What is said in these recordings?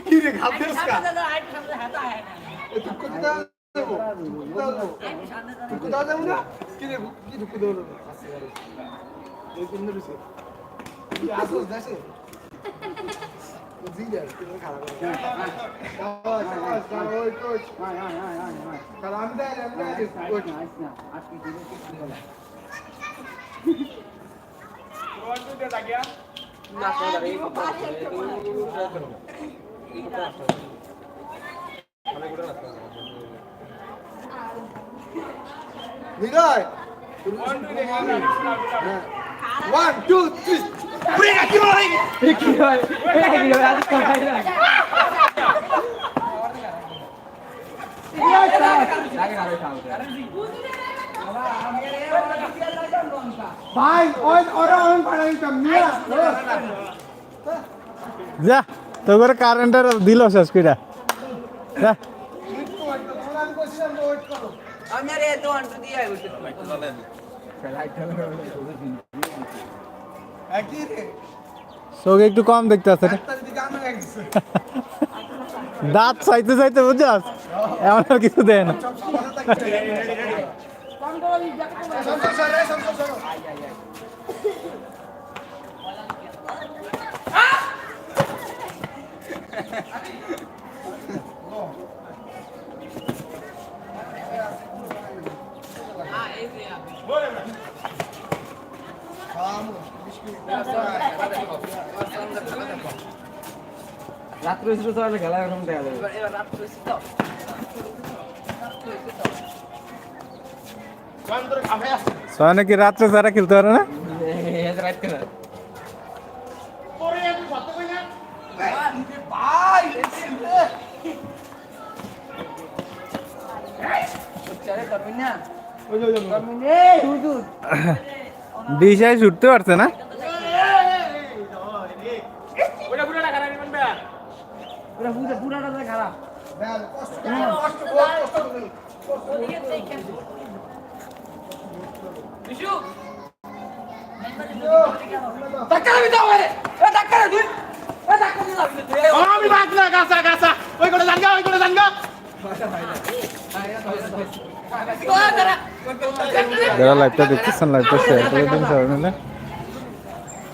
কি রে ঘাবড়েছ কা দুঃখ দিতে দেবো দুঃখ দাও দেবো না কি রে কি দুঃখ দেবো এই কোন দিছে কি আসল দেশে জিয়া কি নিলয় ওয়ান টু থ্রি পুরে রাখি মারাই কি হয়? কি হয়? আজ কোথায় না। ভাই ওই ওরা অন পাড়াই তো মিয়া যা। তো করে কারেন্টের দিল শেষ কইরা যা আমি কইছিলাম ওয়েট করো আমি আরে তো আন্টু দিয়ে আই বলতে একই রে চোখে একটু কম দেখতে আছে রে তার দিকে আমি গেছে দাঁত চাইতে চাইতে বুঝছস এমন আর কিছু দেয় না রাত্রে শুরু তো খেলা এরকম দেখা যাবে সয়নে কি রাত্রে যারা খেলতে পারে না রাত করে দিশায় ছুটতে পারছে না পুরা পুরা পুরাটা খারাপ বেল কষ্ট কষ্ট কষ্ট কষ্ট আমি বাদ না গাছা গাছা। ওই করে জানগা ওই করে জানগা যারা লাইভটা দেখতেছেন লাইভটা শেয়ার করে দিন সবাই মিলে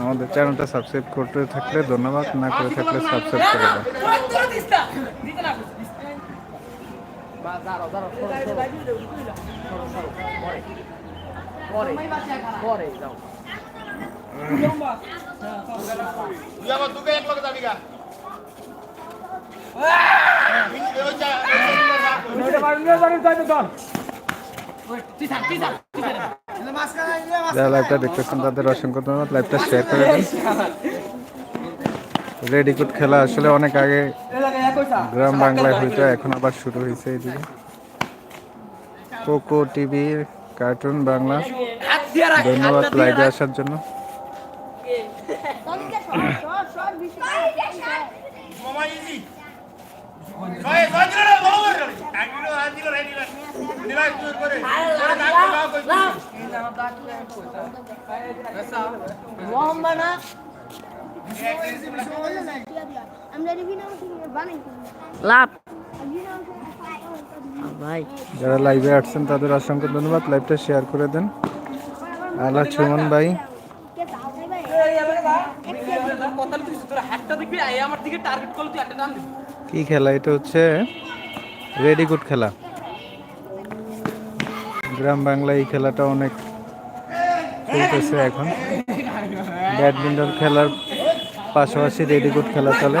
আমাদের চ্যানেলটা সাবস্ক্রাইব করতে থাকলে, ধন্যবাদ। না করে থাকলে সাবস্ক্রাইব করে যাও তুই এক যাবি গা ওই যা যারা লাইভটা দেখতেছেন, তাদের অসংখ্য ধন্যবাদ। লাইভটা শেয়ার করে দিন। রেডিকুট খেলা আসলে অনেক আগে গ্রাম বাংলায় হইতো, এখন আবার শুরু হয়েছে এইদিকে। Koko TV cartoon Bangla. ধন্যবাদ লাইভে আসার জন্য। করে যারা লাইভে আসছেন, তাদের অসংখ্য ধন্যবাদ। লাইভটা শেয়ার করে দেন। আল্লাহ সুমন ভাই। কে খেলা? এটা হচ্ছে রেডিকুট খেলা। গ্রাম বাংলায় এই খেলাটা অনেক চলতেছে এখন। ব্যাডমিন্টন খেলার পাশাপাশি রেডিকুট খেলা চলে।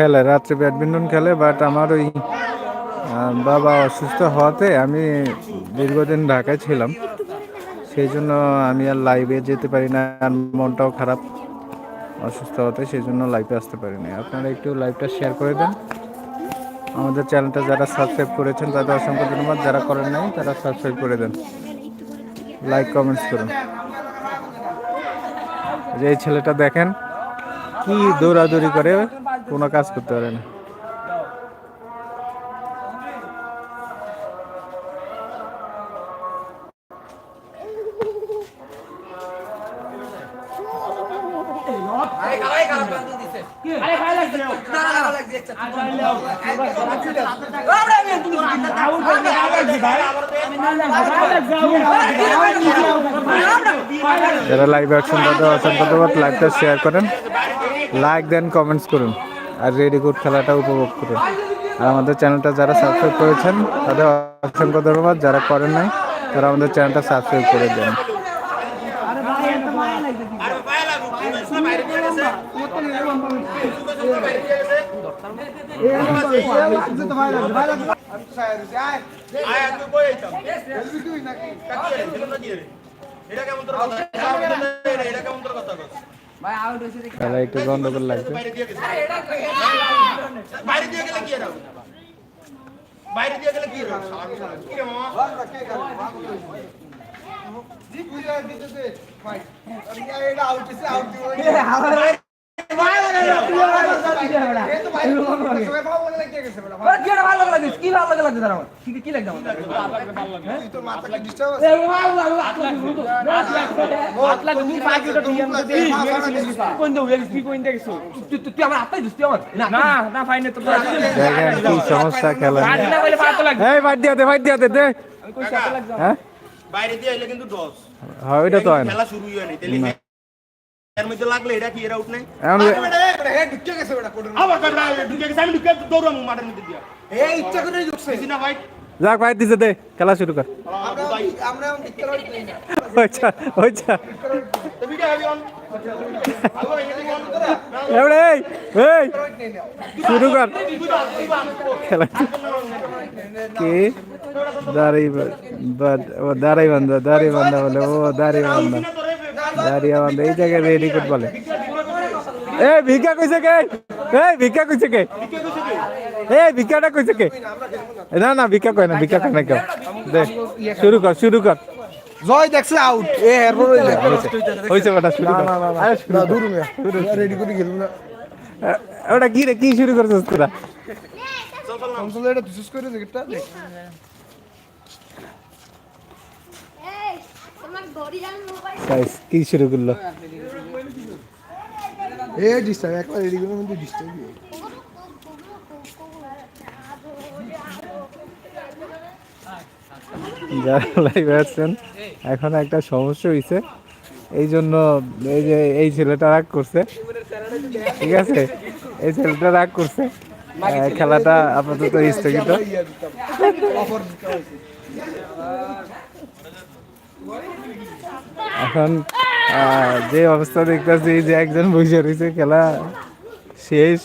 খেলে, রাত্রে ব্যাডমিন্টন খেলে বাট আমার ওই বাবা অসুস্থ হওয়াতে আমি দীর্ঘদিন ঢাকায় ছিলাম। সেই জন্য আমি আর লাইভে যেতে পারি না, আর মনটাও খারাপ অসুস্থ হতে সেই জন্য লাইভে আসতে পারি না আপনারা একটু লাইভটা শেয়ার করে দেন। আমাদের চ্যানেলটা যারা সাবস্ক্রাইব করেছেন, তাদের অসংখ্য ধন্যবাদ। যারা করেন নাই, তারা সাবস্ক্রাইব করে দেন। লাইক কমেন্টস করুন। যে এই ছেলেটা দেখেন, কি দৌড়াদৌড়ি করে। কোনো কাজ করতে পারে না। যারা লাইভ আছেন তাদের অসংখ্য ধন্যবাদ। লাইভটা শেয়ার করেন। লাইক দেন কমেন্টস করুন। আর রেডি গুড খেলাটা উপভোগ করুন। আর আমাদের চ্যানেলটা যারা সাবস্ক্রাইব করেছেন, তাদের অসংখ্য ধন্যবাদ। যারা করেন নাই, তারা আমাদের চ্যানেলটা সাবস্ক্রাইব করে দেন। এটা কেমন তোর কথা এটা কেমন তোর কথা খেলা একটু গন্ডগোল লাগছে বাইরে দিয়ে গেছে। বাইরে দিয়ে গেলে কি বাইরে দিয়ে গেলে কি এরাও কি রে মামা? কি আউট হইছে আউট ভালো সমস্যা খেলা নিয়ে। এই দে বাদ দিয়া দে দে হ্যাঁ? বাইরে দিয়ে কিন্তু দশ হয় ওইটা তো হয় না। খেলা শুরু হয় নাই তাহলে এর মধ্যে লাগলে এটা কি এর আউট নাই এখন আবার কাটা ঢুকে গেছে আমি ঢুকে দৌড়াম মাঠের মধ্যে দিয়া বেশি না ভাই যাক ভাই দিছে দে খেলা শুরু কর আচ্ছা আচ্ছা তো ভিডিও হবে অন আলো এখানে অন এবারে এই এই শুরু কর খেলা কি দাড়ি দাড়ি বান্ধা দাড়ি বান্ধা বলে ও দাড়ি বান্ধা দাড়ি বান্ধা এই জায়গায় রেডি কোট বলে এ ভিক্ষা কইছে কে এই ভিক্ষা কইছে কে এই ভিক্ষাটা কইছে কে না না ভিক্ষা কয় না ভিক্ষা কয় না কেউ দে শুরু কর শুরু কর জয় দেখছে আউট এ এরপর হইছে বেটা শুরু কর আরে শুরু কর। দূর মিয়া রেডি করে খেলব না এ, ওটা কি রে কি শুরু করছিস তোরা কনসোল এটা তুই করে দেখটা গাইস কি শুরু করল? এ ডিস্টার্ব একবার রেডি করে ডিস্টার্ব যারা লাইভে আছেন এখন একটা সমস্যা হয়েছে এই জন্য এই যে এই ছেলেটা রাগ করছে। ঠিক আছে? এই ছেলেটা রাগ করছে। খেলাটা আপাতত স্থগিত। এখন যে অবস্থা দেখতেছি যে একজন বসে রয়েছে খেলা শেষ।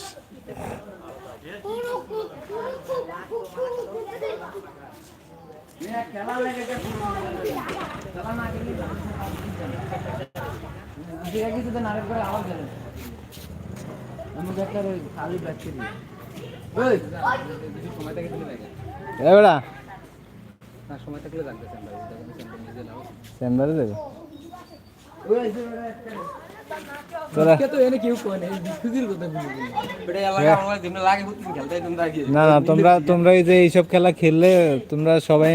কুক এবারা চেম্বারে যাবে না না তোমরা তোমরা এই যে এইসব খেলা খেললে তোমরা সবাই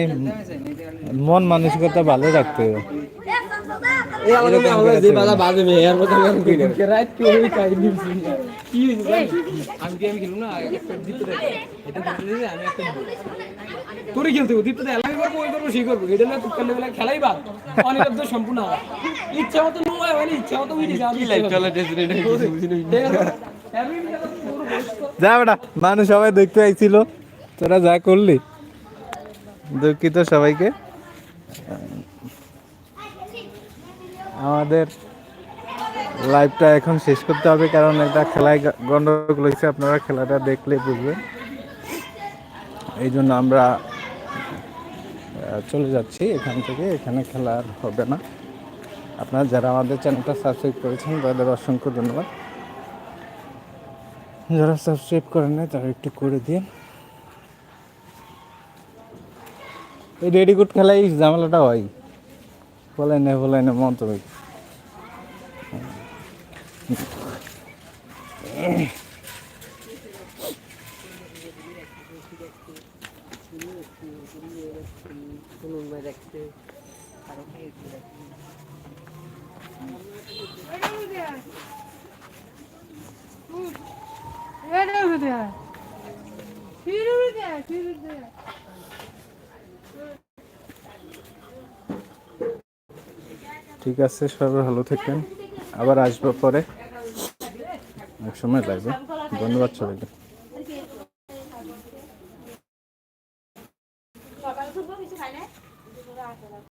মন মানসিকতা ভালো রাখতে হবে এরকম করে চলবে না। তোরে খেলতে হবে দীপ্ত এলাকা করব ওই করব সেই করব। এটা তো খেলে বেলা খেলাই বাদ। অনিরব্ধ সম্পূর্ণ ইচ্ছা মতো নয় হয় ইচ্ছা মতো উঠে যা বেটা মানুষ সবাই দেখতে আইছিল। তোরা যা করলি। দুঃখিত সবাইকে। আমাদের লাইভটা এখন শেষ করতে হবে কারণ একটা খেলায় গন্ডগোল হয়েছে, আপনারা খেলাটা দেখলে বুঝবেন। এই জন্য আমরা চলে যাচ্ছি এখান থেকে, এখানে খেলা আর হবে না। আপনারা যারা আমাদের চ্যানেলটা সাবস্ক্রাইব করেছেন, তাদের অসংখ্য ধন্যবাদ। যারা সাবস্ক্রাইব করেন নাই, তারা একটু করে দিন। এই রেডিকুট খেলায় ঝামেলাটা হয়। বলে না বলে না মন্তব্য ঠিক আছে সবাই ভালো থাকবেন আবার আসব পরে। এক সময় লাগবে। ধন্যবাদ সবাইকে।